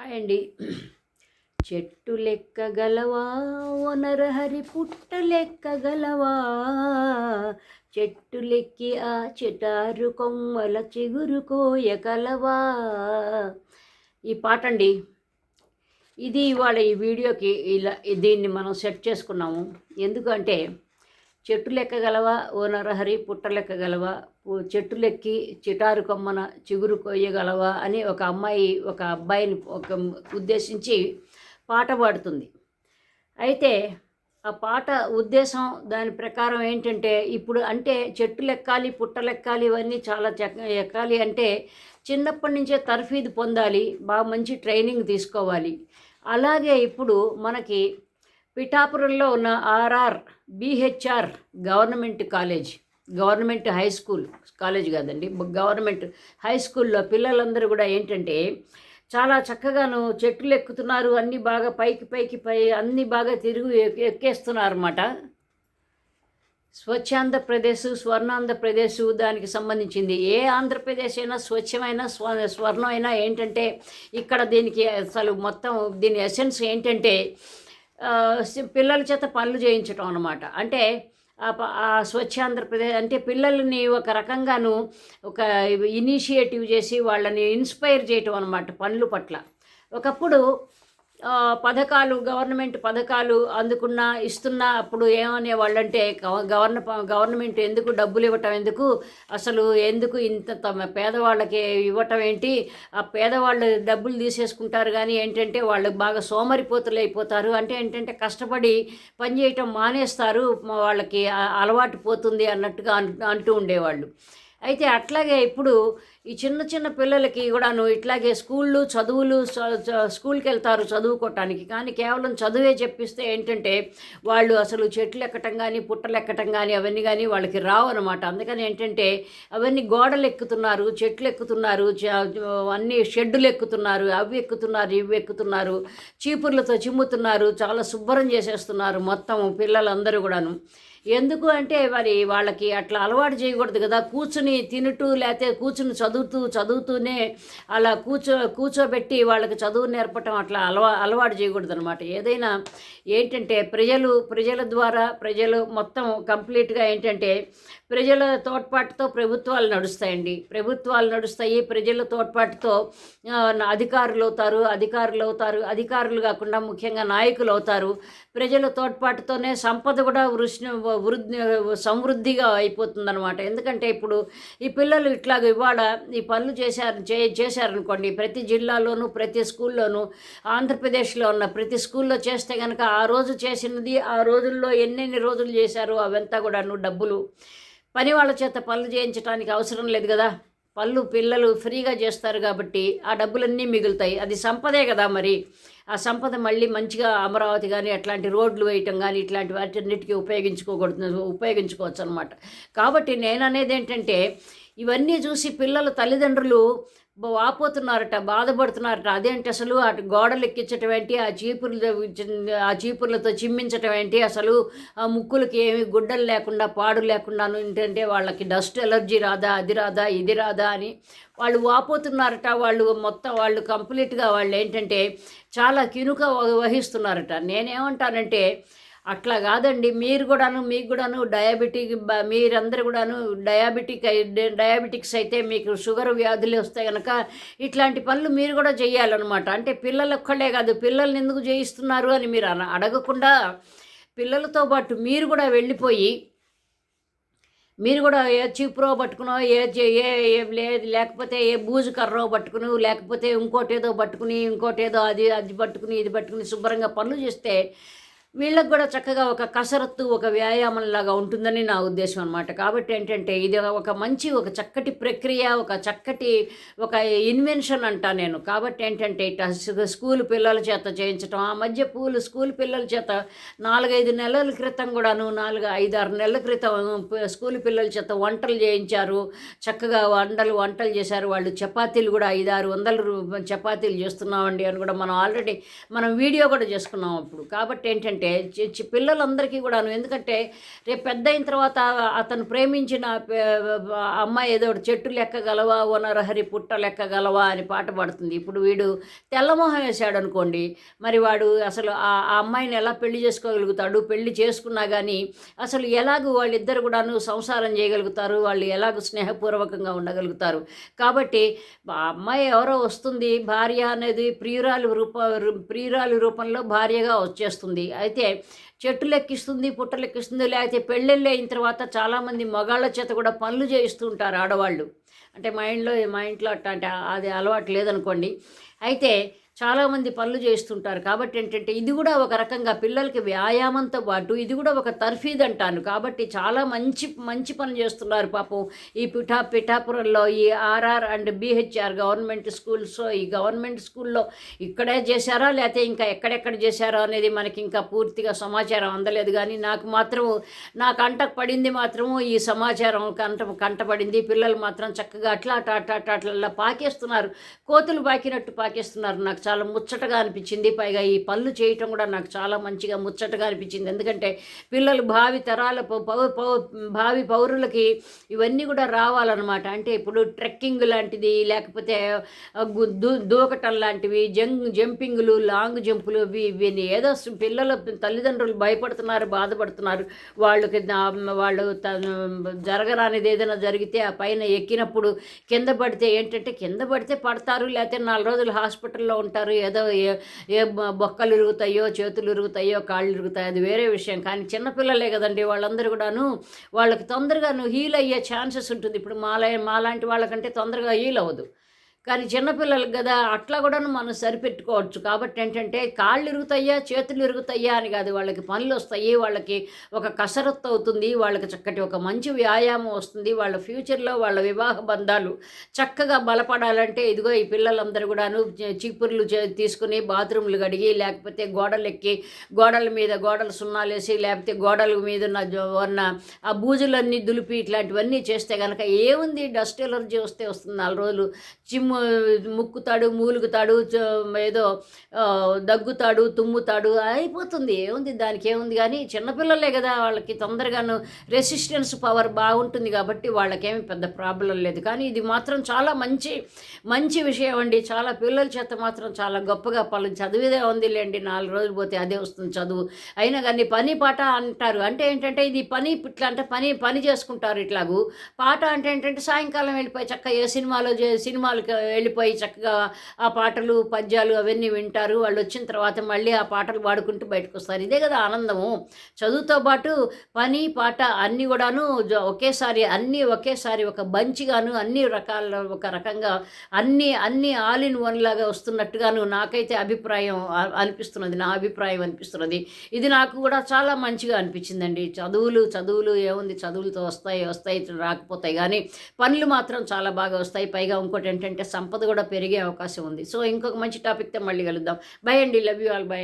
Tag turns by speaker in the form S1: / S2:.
S1: Hi అండి. చెట్టు లెక్కగలవా ఒనరహరి పుట్ట లెక్కగలవా చెట్టు లెక్కి ఆ చెటారు కొమ్మల చిగురు కోయగలవా ఈ పాట అండి. ఇది ఇవాళ ఈ వీడియోకి ఇలా దీన్ని మనం సెట్ చేసుకున్నాము. ఎందుకంటే చెట్టు లెక్కగలవా ఓ నరహరి పుట్ట లెక్కగలవా చెట్టు లెక్కి చిటారు కొమ్మన చిగురు కొయ్యగలవా? అని ఒక అమ్మాయి ఒక అబ్బాయిని ఒక ఉద్దేశించి పాట పాడుతుంది. అయితే ఆ పాట ఉద్దేశం దాని ప్రకారం ఏంటంటే ఇప్పుడు అంటే చెట్టు లెక్కాలి పుట్ట లెక్కాలి ఇవన్నీ చాలా చెక్క ఎక్కాలి అంటే చిన్నప్పటి నుంచే తర్ఫీదు పొందాలి బాగా మంచి ట్రైనింగ్ తీసుకోవాలి. అలాగే ఇప్పుడు మనకి పిఠాపురంలో ఉన్న RR BHR government college government high school college కాదండి గవర్నమెంట్ హై స్కూల్లో పిల్లలందరూ కూడా ఏంటంటే చాలా చక్కగాను చెట్లు ఎక్కుతున్నారు అన్నీ బాగా పైకి పైకి పై అన్నీ బాగా తిరుగు ఎక్కేస్తున్నారు అన్నమాట స్వచ్ఛాంధ్రప్రదేశ్ స్వర్ణాంధ్రప్రదేశ్ దానికి సంబంధించింది. ఏ ఆంధ్రప్రదేశ్ అయినా స్వచ్ఛమైన స్వ స్వర్ణం అయినా ఏంటంటే ఇక్కడ దీనికి అసలు మొత్తం దీని ఎసెన్స్ ఏంటంటే పిల్లల చేత పనులు చేయించటం అనమాట అంటే ఆ ఆంధ్రప్రదేశ్ అంటే పిల్లల్ని ఒక రకంగాను ఒక ఇనిషియేటివ్ చేసి వాళ్ళని ఇన్స్పైర్ చేయటం అనమాట పనుల పట్ల. ఒకప్పుడు పథకాలు గవర్నమెంట్ పథకాలు అందుకున్న ఇస్తున్న అప్పుడు ఏమనే వాళ్ళంటే గవ- గవర్న గవర్నమెంట్ ఎందుకు డబ్బులు ఇవ్వటం ఎందుకు అసలు ఎందుకు ఇంత తమ పేదవాళ్ళకి ఇవ్వటం ఏంటి? ఆ పేదవాళ్ళు డబ్బులు తీసేసుకుంటారు కానీ ఏంటంటే వాళ్ళు బాగా సోమరిపోతులు అయిపోతారు అంటే ఏంటంటే కష్టపడి పని చేయటం మానేస్తారు. వాళ్ళకి అలవాటు పోతుంది అన్నట్టుగా అంటూ ఉండేవాళ్ళు. అయితే అట్లాగే ఇప్పుడు ఈ చిన్న చిన్న పిల్లలకి కూడాను ఇట్లాగే స్కూళ్ళు చదువులు స్కూల్కి వెళ్తారు చదువుకోవటానికి కానీ కేవలం చదువే చెప్పిస్తే ఏంటంటే వాళ్ళు అసలు చెట్లు ఎక్కటం కానీ పుట్టలు ఎక్కటం కానీ అవన్నీ కానీ వాళ్ళకి రావు అనమాట అందుకని ఏంటంటే అవన్నీ గోడలు ఎక్కుతున్నారు చెట్లు ఎక్కుతున్నారు చ- అన్ని షెడ్డులు ఎక్కుతున్నారు అవి ఎక్కుతున్నారు ఇవి ఎక్కుతున్నారు చీపుర్లతో చిమ్ముతున్నారు చాలా శుభ్రం చేసేస్తున్నారు మొత్తం పిల్లలందరూ కూడాను. ఎందుకు అంటే మరి వాళ్ళకి అట్లా అలవాటు చేయకూడదు కదా? కూర్చుని తినుటూ లేకపోతే కూర్చుని చదువుతూ చదువుతూనే అలా కూర్చో కూర్చోబెట్టి వాళ్ళకి చదువు నేర్పటం అట్లా అలవా అలవాటు చేయకూడదు అనమాట ఏదైనా ఏంటంటే ప్రజలు ప్రజల ద్వారా ప్రజలు మొత్తం కంప్లీట్గా ఏంటంటే ప్రజల తోడ్పాటుతో ప్రభుత్వాలు నడుస్తాయండి. ప్రభుత్వాలు నడుస్తాయి ప్రజల తోడ్పాటుతో అధికారులు అవుతారు అధికారులు అవుతారు అధికారులు కాకుండా ముఖ్యంగా నాయకులు అవుతారు. ప్రజల తోడ్పాటుతోనే సంపద కూడా వృష్ణ వృద్ధి సమృద్ధిగా అయిపోతుందన్నమాట. ఎందుకంటే ఇప్పుడు ఈ పిల్లలు ఇట్లాగ ఇవాళ ఈ పనులు చేశారు చే చేశారనుకోండి ప్రతి జిల్లాలోనూ ప్రతి స్కూల్లోనూ ఆంధ్రప్రదేశ్లో ఉన్న ప్రతి స్కూల్లో చేస్తే కనుక ఆ రోజు చేసినది ఆ రోజుల్లో ఎన్నెన్ని రోజులు చేశారు అవంతా కూడాను డబ్బులు. పని వాళ్ళ చేత పనులు చేయించడానికి అవసరం లేదు కదా. పళ్ళు పిల్లలు ఫ్రీగా చేస్తారు కాబట్టి ఆ డబ్బులన్నీ మిగులుతాయి. అది సంపదే కదా మరి. ఆ సంపద మళ్ళీ మంచిగా అమరావతి కానీ అట్లాంటి రోడ్లు వేయటం కానీ ఇట్లాంటి వాటన్నిటికీ ఉపయోగించుకోకూడదు ఉపయోగించుకోవచ్చు అనమాట కాబట్టి నేను అనేది ఏంటంటే ఇవన్నీ చూసి పిల్లల తల్లిదండ్రులు వాపోతున్నారట బాధపడుతున్నారట. అదేంటి అసలు? అటు గోడలు ఎక్కించటం ఏంటి? ఆ చీపుర్లు ఆ చీపుర్లతో చిమ్మించటం ఏంటి? అసలు ఆ ముక్కులకి ఏమి గుడ్డలు లేకుండా పాడు లేకుండా ఏంటంటే వాళ్ళకి డస్ట్ ఎలర్జీ రాదా అది రాదా ఇది రాదా అని వాళ్ళు వాపోతున్నారట. వాళ్ళు మొత్తం వాళ్ళు కంప్లీట్గా వాళ్ళు ఏంటంటే చాలా కినుక వహిస్తున్నారట. నేనేమంటానంటే అట్లా కాదండి. మీరు కూడాను మీకు కూడాను డయాబెటిక్ మీరందరు మీరందరూ కూడాను డయాబెటిక్ డయాబెటిక్స్ అయితే మీకు షుగర్ వ్యాధులు వస్తే కనుక ఇట్లాంటి పనులు మీరు కూడా చేయాలన్నమాట. అంటే పిల్లలు ఒక్కళ్ళే కాదు పిల్లల్ని ఎందుకు చేయిస్తున్నారు అని మీరు అన- అడగకుండా పిల్లలతో పాటు మీరు కూడా వెళ్ళిపోయి మీరు కూడా ఏ చీపురో పట్టుకునో ఏ చే- ఏ లేకపోతే ఏ బూజు కర్రో పట్టుకుని లేకపోతే ఇంకోటి ఏదో పట్టుకుని ఇంకోటి ఏదో అది అది పట్టుకుని ఇది పట్టుకుని శుభ్రంగా పనులు చేస్తే వీళ్ళకి కూడా చక్కగా ఒక కసరత్తు ఒక వ్యాయామం లాగా ఉంటుందని నా ఉద్దేశం అనమాట కాబట్టి ఏంటంటే ఇది ఒక మంచి ఒక చక్కటి ప్రక్రియ ఒక చక్కటి ఒక ఇన్వెన్షన్ అంటా నేను. కాబట్టి ఏంటంటే ఇట స్కూల్ పిల్లల చేత చేయించడం ఆ మధ్య పూలు స్కూల్ పిల్లల చేత నాలుగైదు నెలల క్రితం కూడాను నాలుగు ఐదు ఆరు నెలల క్రితం స్కూల్ పిల్లల చేత వంటలు చేయించారు. చక్కగా వంటలు వంటలు చేశారు. వాళ్ళు చపాతీలు కూడా ఐదు ఆరు వందల చపాతీలు చేస్తున్నామండి అని కూడా మనం ఆల్రెడీ మనం వీడియో కూడా చేసుకున్నాం అప్పుడు. కాబట్టి ఏంటంటే ఏంటంటే చి- పిల్లలందరికీ కూడాను. ఎందుకంటే రేపు పెద్ద అయిన తర్వాత అతను ప్రేమించిన అమ్మాయి ఏదో ఒకటి చెట్టు లెక్కగలవా ఓనరహరి పుట్ట లెక్కగలవా అని పాట పాడుతుంది. ఇప్పుడు వీడు తెల్లమోహం వేశాడు అనుకోండి మరి వాడు అసలు ఆ అమ్మాయిని ఎలా పెళ్ళి చేసుకోగలుగుతాడు పెళ్ళి చేసుకున్నా కానీ అసలు ఎలాగూ వాళ్ళిద్దరు కూడాను సంసారం చేయగలుగుతారు వాళ్ళు ఎలాగ స్నేహపూర్వకంగా ఉండగలుగుతారు. కాబట్టి అమ్మాయి ఎవరో వస్తుంది భార్య అనేది ప్రియురాలు రూప ప్రియురాలు రూపంలో భార్యగా వచ్చేస్తుంది. అయితే చెట్లు ఎక్కిస్తుంది పుట్టలు ఎక్కిస్తుంది లేకపోతే పెళ్ళిళ్ళు అయిన తర్వాత చాలామంది మగాళ్ళ చేత కూడా పనులు చేయిస్తూ ఉంటారు ఆడవాళ్ళు. అంటే మా ఇంట్లో మా ఇంట్లో అట్లా అంటే అది అలవాటు లేదనుకోండి. అయితే చాలామంది పనులు చేస్తుంటారు. కాబట్టి ఏంటంటే ఇది కూడా ఒక రకంగా పిల్లలకి వ్యాయామంతో పాటు ఇది కూడా ఒక తర్ఫీద్ అంటాను. కాబట్టి చాలా మంచి మంచి పని చేస్తున్నారు పాపం. ఈ పిఠా పిఠాపురంలో ఈ RR and BHR government schools ఈ గవర్నమెంట్ స్కూల్లో ఇక్కడే చేశారా? లేకపోతే ఇంకా ఎక్కడెక్కడ చేశారో అనేది మనకి ఇంకా పూర్తిగా సమాచారం అందలేదు. కానీ నాకు మాత్రం నా కంటకు పడింది మాత్రము ఈ సమాచారం కంట కంటపడింది పిల్లలు మాత్రం చక్కగా అట్లా అట్లా అట్లా అట్లా అట్లా పాకేస్తున్నారు. కోతులు పాకినట్టు పాకేస్తున్నారు నాకు చాలా ముచ్చటగా అనిపించింది. పైగా ఈ పనులు చేయటం కూడా నాకు చాలా మంచిగా ముచ్చటగా అనిపించింది. ఎందుకంటే పిల్లలు భావి తరాల పౌ భావి పౌరులకి ఇవన్నీ కూడా రావాలన్నమాట. అంటే ఇప్పుడు ట్రెక్కింగ్ లాంటిది లేకపోతే దూ దూకటం లాంటివి జంగ్ జంపింగ్లు లాంగ్ జంపులు ఇవి ఏదో పిల్లలు పిల్లల తల్లిదండ్రులు భయపడుతున్నారు బాధపడుతున్నారు. వాళ్ళకి వాళ్ళు జరగరానిది ఏదైనా జరిగితే ఆ పైన ఎక్కినప్పుడు కింద పడితే ఏంటంటే కింద పడితే పడతారు లేకపోతే నాలుగు రోజులు హాస్పిటల్లో ఉంటారు. ఏదో ఏ ఏ బొక్కలు ఇరుగుతాయో చేతులు ఇరుగుతాయో కాళ్ళు ఇరుగుతాయో అది వేరే విషయం. కానీ చిన్నపిల్లలే కదండి. వాళ్ళందరూ కూడాను వాళ్ళకి తొందరగాను హీల్ అయ్యే ఛాన్సెస్ ఉంటుంది. ఇప్పుడు మాలా మాలాంటి వాళ్ళకంటే తొందరగా హీల్ అవ్వదు. కానీ చిన్నపిల్లలకు కదా అట్లా కూడా మనం సరిపెట్టుకోవచ్చు. కాబట్టి ఏంటంటే కాళ్ళు ఇరుగుతాయా చేతులు ఇరుగుతాయా అని కాదు. వాళ్ళకి పనులు వస్తాయి వాళ్ళకి ఒక కసరత్తు అవుతుంది వాళ్ళకి చక్కటి ఒక మంచి వ్యాయామం వస్తుంది వాళ్ళ ఫ్యూచర్లో వాళ్ళ వివాహ బంధాలు చక్కగా బలపడాలంటే ఇదిగో ఈ పిల్లలందరూ కూడాను చీపుర్లు చే- తీసుకుని బాత్రూమ్లు కడిగి లేకపోతే గోడలు ఎక్కి గోడల మీద గోడలు సున్నాలేసి లేకపోతే గోడల మీద ఉన్న ఉన్న ఆ బూజులన్నీ దులిపి ఇట్లాంటివన్నీ చేస్తే కనుక ఏముంది? డస్ట్ ఎలర్జీ వస్తే వస్తుంది. నాలుగు రోజులు చిమ్ ముక్కుతాడు మూలుగుతాడు ఏదో దగ్గుతాడు తుమ్ముతాడు అయిపోతుంది. ఏముంది? దానికి ఏముంది? కానీ చిన్నపిల్లలే కదా వాళ్ళకి తొందరగాను రెసిస్టెన్స్ పవర్ బాగుంటుంది కాబట్టి వాళ్ళకేమి పెద్ద ప్రాబ్లం లేదు. కానీ ఇది మాత్రం చాలా మంచి మంచి విషయం అండి. చాలా పిల్లల చేత మాత్రం చాలా గొప్పగా పలు చదివేదే ఉంది లేండి నాలుగు రోజులు పోతే అదే వస్తుంది చదువు. అయినా కానీ పని పాట అంటారు. అంటే ఏంటంటే ఇది పని ఇట్లా అంటే పని పని చేసుకుంటారు ఇట్లాగూ. పాట అంటే ఏంటంటే సాయంకాలం వెళ్ళిపోయి చక్కగా ఏ సినిమాలో సినిమాలకు వెళ్ళిపోయి చక్కగా ఆ పాటలు పద్యాలు అవన్నీ వింటారు. వాళ్ళు వచ్చిన తర్వాత మళ్ళీ ఆ పాటలు పాడుకుంటూ బయటకు వస్తారు. ఇదే కదా ఆనందము. చదువుతో పాటు పని పాట అన్నీ కూడాను ఒకేసారి అన్నీ ఒకేసారి ఒక బంచిగాను అన్ని రకాల ఒక రకంగా అన్ని అన్ని ఆల్ ఇన్ వన్ లాగా వస్తున్నట్టుగాను నాకైతే అభిప్రాయం అనిపిస్తున్నది. నా అభిప్రాయం అనిపిస్తున్నది. ఇది నాకు కూడా చాలా మంచిగా అనిపించిందండి. చదువులు చదువులు ఏముంది? చదువులతో వస్తాయి వస్తాయి రాకపోతాయి. కానీ పనులు మాత్రం చాలా బాగా వస్తాయి. పైగా ఇంకోటి ఏంటంటే సంపద కూడా పెరిగే అవకాశం ఉంది. సో ఇంకొక మంచి టాపిక్తో మళ్ళీ కలుద్దాం. బై అండి. Love you all by